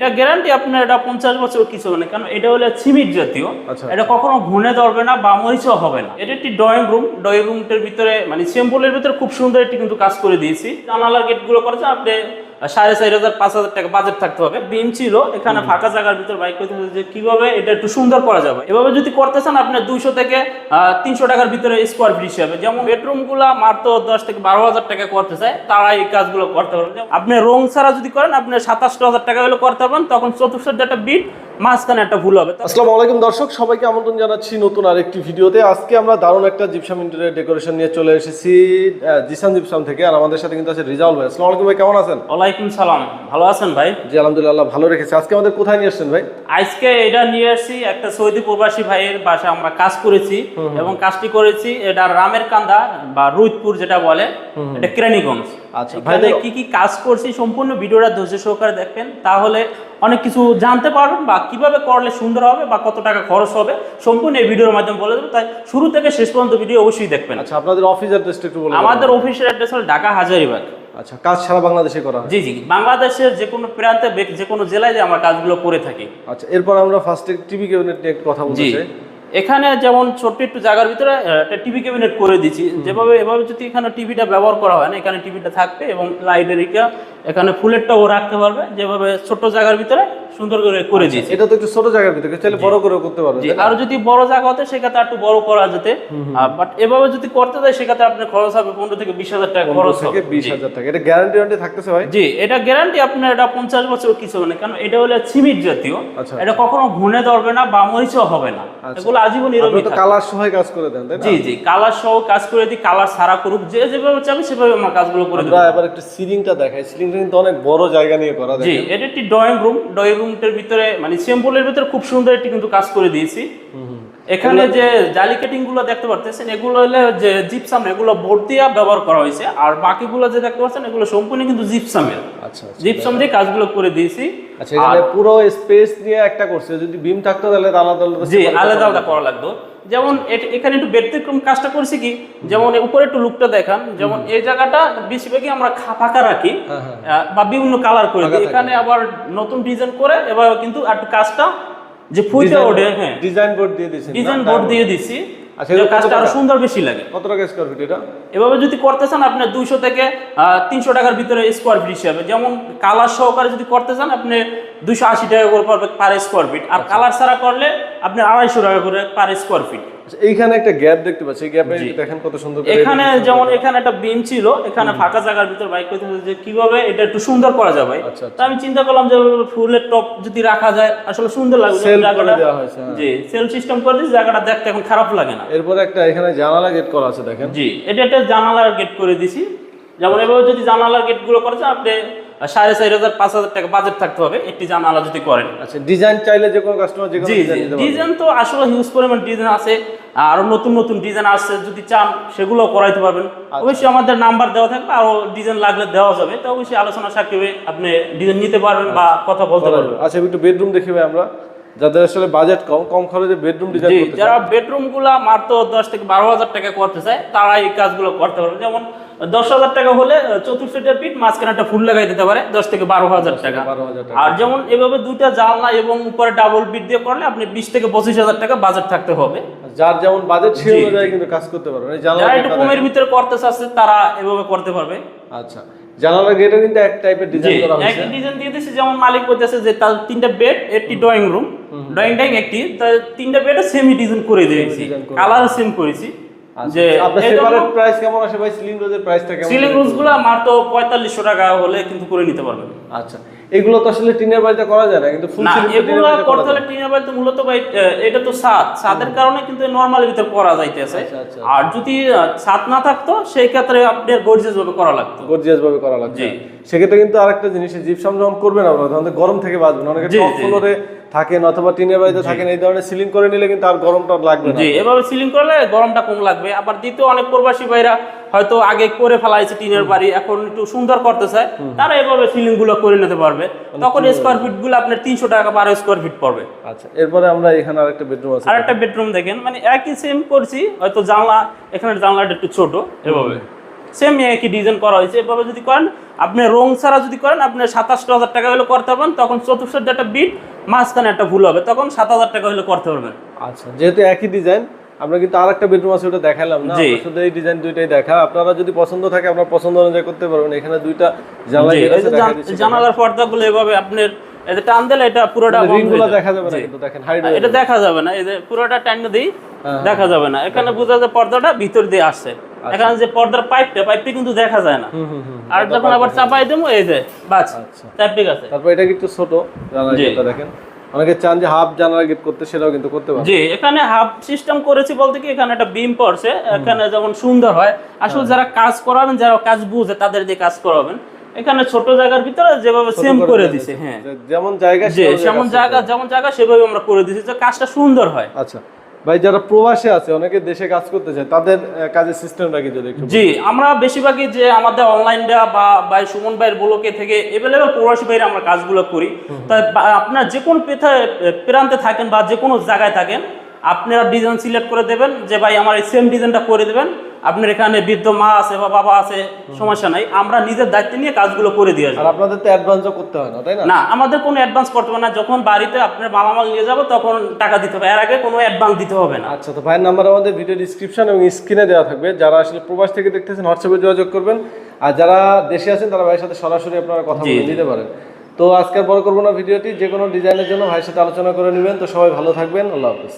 এটা গ্যারান্টি আপনার এটা পঞ্চাশ বছর কিছু হবে না। কারণ এটা হলো সিমিট জাতীয়। আচ্ছা। এটা কখনো ঘুনে ধরবে না বা মরিচও হবে না। এটা একটি ড্রয়িং রুম ড্রয়িং রুমটার ভিতরে মানে সিম্পলের ভিতরে খুব সুন্দর একটি কিন্তু কাজ করে দিয়েছি। জানালার গেটগুলো করেছে আপনি সাড়ে চার হাজার পাঁচ হাজার টাকা বাজেট থাকতে হবে। বিম ছিল এখানে ফাঁকা জায়গার ভিতর বাইক করতে হবে যে কীভাবে এটা একটু সুন্দর করা যাবে। এভাবে যদি করতে চান আপনার দুইশো থেকে তিনশো টাকার ভিতরে স্কোয়ার ফিট হিসাবে যেমন বেডরুমগুলা মাত্র দশ থেকে বারো হাজার টাকা করতে চায় তারা এই কাজগুলো করতে পারবেন আপনি রং ছাড়া যদি করেন আপনি সাতাশটা হাজার টাকা হলে করতে পারবেন তখন চতুর্থ একটা বিট মাঝখানে একটা ভুল হবে। আসসালামু আলাইকুম দর্শক সবাইকে আমন্ত্রণ জানাচ্ছি নতুন আরেকটি ভিডিওতে। আজকে আমরা দারুণ একটা জিপসাম ইন্টেরিয়র ডেকোরেশন নিয়ে চলে এসেছি জিসান জিপসাম থেকে আর আমাদের সাথে কিন্তু আছে রিজাউল ভাই। আসসালামু আলাইকুম ভাই কেমন আছেন? ওয়ালাইকুম সালাম। ভালো আছেন ভাই? জি আলহামদুলিল্লাহ ভালো রেখেছি। আজকে আমাদের কোথায় নিয়ে আসছেন ভাই? আজকে এটা নিয়ে আসছি একটা সৌদি প্রবাসী ভাইয়ের বাসায় আমরা কাজ করেছি এবং কাজটি করেছি এটা রামের কান্দা বা রুইতপুর যেটা বলে এটা কেরানীগঞ্জ। আচ্ছা, ভাইদের- কি কি কাজ করছি সম্পূর্ণ ভিডিওটা ধৈর্য সহকারে দেখবেন তাহলে অনেক কিছু জানতে পারবেন বা কীভাবে করলে সুন্দর হবে বা কত টাকা খরচ হবে সম্পূর্ণ এই ভিডিওর মাধ্যমে বলে দেবো। তাই শুরু থেকে শেষ পর্যন্ত ভিডিও অবশ্যই দেখবেন। আচ্ছা আপনাদের অফিস অ্যাড্রেসটা একটু বলুন আমাদের অফিসের অ্যাড্রেস হলো ঢাকা হাজারিবাগ। আচ্ছা কাজ সারা বাংলাদেশে করা হয়? জি জি বাংলাদেশের যে কোনো প্রান্তে যে কোনো জেলায় যে আমরা কাজগুলো করে থাকি। আচ্ছা এরপর আমরা ফার্স্টে টিভি ক্যাবিনেট নিয়ে কথা বলতে এখানে যেমন ছোট্ট একটু জায়গার ভিতরে একটা টিভি ক্যাবিনেট করে দিচ্ছি। যেভাবে এভাবে যদি এখানে টিভিটা ব্যবহার করা হয় না এখানে টিভিটা থাকবে এবং লাইটের ইটা এখানে ফুলেরটাও রাখতে পারবে যেভাবে ছোট জায়গার ভিতরে সুন্দর করে করে দিয়েছি। এটা তো একটু ছোট জায়গার ভিতরে চাইলে বড় করেও করতে না? আর যদি বড় জায়গা হতে সেক্ষেত্রে একটু বড় করা যেতে। বাট এভাবে যদি করতে দেয় সেক্ষেত্রে আপনার খরচ হবে পনেরো থেকে বিশ হাজার টাকা খরচ থেকে হবে। বিশ হাজার টাকা। এটা গ্যারান্টি ওয়ারেন্টি থাকতেছে ভাই? জি এটা গ্যারান্টি আপনার এটা পঞ্চাশ বছর কিছু হবে না কারণ এটা হলো সিমিট জাতীয়। আচ্ছা, এটা কখনো ঘুনে ধরবে না বা মরিচও হবে না। এগুলো আজীবন আপনি কালার সহায় কাজ করে দেন জি জি কালার সহ কাজ করে দিই কালার সারা করুক যে যেভাবে চাবে সেভাবে আমরা কাজগুলো করে দেবো। এবার একটু সিলিংটা দেখাই। সিলিংটা কিন্তু অনেক বড় জায়গা নিয়ে করা জি এটা একটি ড্রয়িং রুম ড্রয়িং রুমটার ভিতরে মানে সিম্পলের ভিতরে খুব সুন্দর একটি কিন্তু কাজ করে দিয়েছি। এখানে যে জালি কাটিংগুলো দেখতে পারতেছেন এগুলো হলে যে জিপসাম এগুলো বোর্ড দিয়ে ব্যবহার করা হয়েছে। আর বাকিগুলো যে দেখতে পাচ্ছেন এগুলো সম্পূর্ণ কিন্তু জিপসামের আচ্ছা আচ্ছা। জিপসাম দিয়ে কাজগুলো করে দিয়েছি। আচ্ছা এখানে পুরো স্পেস নিয়ে একটা করছে। যদি বিম থাকতো তাহলে আলাদা আলাদা জি আলাদা আলাদা করা লাগতো। যেমন এখানে একটু ব্যতিক্রম কাজটা করছি কি? যেমন উপরে একটু লুকটা দেখান। যেমন এই জায়গাটা বেশিরভাগই আমরা ফাঁকা রাখি হ্যাঁ, হ্যাঁ। বা বিভিন্ন কালার করে দিই। এখানে আবার নতুন ডিজাইন করে এবার কিন্তু একটু কাজটা যে Design- ওঠে হ্যাঁ। ডিজাইন বোর্ড দিয়ে দিয়েছেন ডিজাইন বোর্ড দিয়ে দিছি। আচ্ছা, কাজটা আরও সুন্দর বেশি লাগে। কত টাকা স্কোয়ার ফিট এটা? এভাবে যদি করতে চান আপনার দুইশো থেকে তিনশো টাকার ভিতরে স্কোয়ার ফিট হিসাবে। যেমন কালার সহকারে যদি করতে চান আপনি দুইশো আশি টাকা করে পার স্কোয়ার ফিট আর কালার ছাড়া করলে আপনার আড়াইশো টাকা করে পার স্কোয়ার ফিট আচ্ছা, এইখানে একটা গ্যাপ দেখতে পাচ্ছি এই গ্যাপে দেখেন কত সুন্দর এখানে যেমন এখানে একটা বিম ছিল এখানে ফাঁকা জায়গার ভিতর বাইক করতে যে কীভাবে এটা একটু সুন্দর করা যাবে আচ্ছা, তো আমি চিন্তা করলাম যে ফুলের টপ যদি রাখা যায় আসলে সুন্দর লাগবে জায়গাটা- দেওয়া হয়েছে, হ্যাঁ। জি সেল সিস্টেম করে দিয়েছি জায়গাটা দেখতে এখন খারাপ লাগে না। এরপরে একটা এখানে জানালা গেট করা আছে দেখেন। জি এটা একটা জানালার গেট করে দিছি যেমন এভাবে যদি জানালার গেটগুলো করেছে আপনি সাড়ে চার হাজার পাঁচ হাজার টাকা বাজেট থাকতে হবে। একটি জানালা যদি করেন। আচ্ছা ডিজাইন চাইলে যে কোনো কাস্টমার যে জি ডিজাইন তো আসলে হিউজ পরিমাণ ডিজাইন আছে। আরও নতুন নতুন ডিজাইন আসছে যদি চান সেগুলো করাইতে পারবেন। আচ্ছা। অবশ্যই আমাদের নাম্বার দেওয়া থাকবে আরও ডিজাইন লাগলে দেওয়া যাবে। তো অবশ্যই আলোচনা সাক্ষী আপনি ডিজাইন নিতে পারবেন বা কথা বলতে পারবেন। আচ্ছা একটু বেডরুম দেখিবে আমরা। যাদের আসলে বাজেট কম কম খরচে বেডরুম ডিজাইন করতে যারা বেডরুমগুলা মাত্র দশ থেকে বারো হাজার টাকা করতে চায় তারা এই কাজগুলো করতে পারবে। যেমন দশ হাজার টাকা হলে চতুর্থটা পিঠ মাঝখানে একটা ফুল লাগাই দিতে পারে দশ থেকে বারো হাজার টাকা। বারো হাজার আর যেমন এভাবে দুইটা জানলা এবং উপরে ডাবল বিট দিয়ে করলে আপনি বিশ থেকে পঁচিশ হাজার টাকা বাজেট থাকতে হবে। যার যেমন বাজেট জি, অনুযায়ী কিন্তু কাজ করতে পারবে। এই জানালা যারা একটু কমের ভিতরে করতে চাচ্ছে তারা এভাবে করতে পারবে। আচ্ছা। জানালা গেটও কিন্তু এক টাইপের ডিজাইন করা হয়েছে। একই ডিজাইন দিয়ে দিয়েছে যেমন মালিক বলতেছে যে তার তিনটা বেড একটি ড্রয়িং রুম ড্রয়িং ডাইং একটি তার তিনটা বেডে সেমি ডিজাইন করে দিয়েছি। কালার সেম করেছি। যে আচ্ছা আপনার সেপারেট প্রাইস কেমন আসে ভাই? সিলিং রোজের প্রাইসটা কেমন সিলিং রুলসগুলো মাত্র পঁয়তাল্লিশশো টাকা হলে কিন্তু করে নিতে পারবেন। আচ্ছা এগুলো তো আসলে টিনের বাড়িতে করা যায় না কিন্তু ফুল সিলিং এগুলো করতে হলে টিনের বাড়িতে মূলত ভাই এটা তো ছাদ। ছাদের কারণে কিন্তু নর্মাল ভিতর করা যাইতেছে। আচ্ছা, আচ্ছা। আর যদি ছাদ না থাকতো সেই ক্ষেত্রে আপনার গর্জেস ভাবে করা লাগতো। গর্জিয়াস ভাবে করা লাগছে জি। সেক্ষেত্রে কিন্তু আরেকটা জিনিস জিপসাম যখন করবেন আপনারা তখন গরম থেকে বাঁচবেন অনেকে টপ ফ্লোরে থাকেন অথবা টিনের বাড়িতে থাকেন এই ধরনের সিলিং করে নিলে কিন্তু আর গরমটা লাগবে না। জি এভাবে সিলিং করলে গরমটা কম লাগবে। আবার দ্বিতীয় অনেক প্রবাসী ভাইরা হয়তো আগে করে ফেলাইছে টিনের বাড়ি এখন একটু সুন্দর করতে চায় তারা এভাবে সিলিংগুলো করে নিতে পারবে। তখন স্কোয়ার ফিটগুলো আপনার তিনশো টাকা বারো স্কোয়ার ফিট পড়বে। আচ্ছা এরপরে আমরা এখানে আরেকটা বেডরুম আছে। আর একটা বেডরুম দেখেন মানে একই সেম করছি হয়তো জানলা এখানে জানলাটা একটু ছোট এভাবে। সেম একই ডিজাইন করা হয়েছে। এভাবে যদি করেন আপনি রং ছাড়া যদি করেন আপনি সাতাশটা হাজার টাকা হলে করতে পারবেন তখন চতুর্থ একটা বিট মাঝখানে একটা ভুল হবে তখন সাত হাজার টাকা হলে করতে পারবেন। আচ্ছা যেহেতু একই ডিজাইন আমরা কিন্তু আর একটা বেডরুম আছে ওটা দেখালাম না। শুধু এই ডিজাইন দুইটাই দেখা। আপনারা যদি পছন্দ থাকে আপনার পছন্দ অনুযায়ী করতে পারবেন। এখানে দুইটা জানলা জানালার পর্দাগুলো এভাবে আপনার যে টান দিলে এটা পুরোটা বন্ধ রিংগুলো হয়ে। দেখা যাবে না কিন্তু দেখেন হাইড এটা দেখা যাবে না এই যে পুরোটা টান দিই হ্যাঁ। দেখা যাবে না। এখানে বোঝা যায় পর্দাটা ভিতর দিয়ে আসছে। এখানে যে পর্দার পাইপটা পাইপটি কিন্তু দেখা যায় না। আর যখন আবার চাপাই দেবো এই যে বাস আচ্ছা। তাই ঠিক আছে। তারপর এটা কিন্তু ছোট জানালা দেখেন। অনেকে চান যে হাফ জানালা গেট করতে সেটাও কিন্তু করতে পারবেন জি এখানে হাফ সিস্টেম করেছি বলতে কি এখানে একটা বিম পড়ছে। এখানে যেমন সুন্দর হয়। আসলে যারা কাজ করাবেন যারা কাজ বুঝে তাদের দিয়ে কাজ করাবেন। এখানে ছোট জায়গার ভিতরে যেভাবে সেম করে দিছে হ্যাঁ। যেমন জায়গা যেমন জায়গা যেমন জায়গা সেভাবে আমরা করে দিছি যে কাজটা সুন্দর হয়। আচ্ছা। ভাই যারা প্রবাসে আছে অনেকে দেশে কাজ করতে চায় তাদের কাজের সিস্টেমটা কি যদি একটু জি আমরা বেশিরভাগই যে আমাদের অনলাইনটা বা ভাই সুমন ভাইয়ের ব্লকে থেকে এভেলেবেল প্রবাসী ভাইয়ের আমরা কাজগুলো করি। তাই আপনার যে কোনো প্রান্তে থাকেন বা যে কোনো জায়গায় থাকেন আপনারা ডিজাইন সিলেক্ট করে দেবেন যে ভাই আমার এই সেম ডিজাইনটা করে দেবেন। আপনার এখানে বৃদ্ধ মা আছে বা বাবা আছে সমস্যা নাই। আমরা নিজের দায়িত্ব নিয়ে কাজগুলো করে দিয়ে আর আপনাদের তো অ্যাডভান্সও করতে হয় না তাই না? না আমাদের কোনো অ্যাডভান্স করতে হবে না। যখন বাড়িতে আপনার বাবা মালামাল নিয়ে যাব তখন টাকা দিতে হবে। এর আগে কোনো অ্যাডভান্স দিতে হবে না। আচ্ছা তো ভাইয়ের নাম্বার আমাদের ভিডিও ডিসক্রিপশন এবং স্ক্রিনে দেওয়া থাকবে। যারা আসলে প্রবাস থেকে দেখতেছেন হোয়াটসঅ্যাপে যোগাযোগ করবেন। আর যারা দেশে আছেন তারা ভাইয়ের সাথে সরাসরি আপনারা কথা বলে। নিতে পারেন। তো আজকে আর বড় করব না ভিডিওটি যে কোনো ডিজাইনের জন্য ভাইয়ের সাথে আলোচনা করে নেবেন। তো সবাই ভালো থাকবেন। আল্লাহ হাফিজ।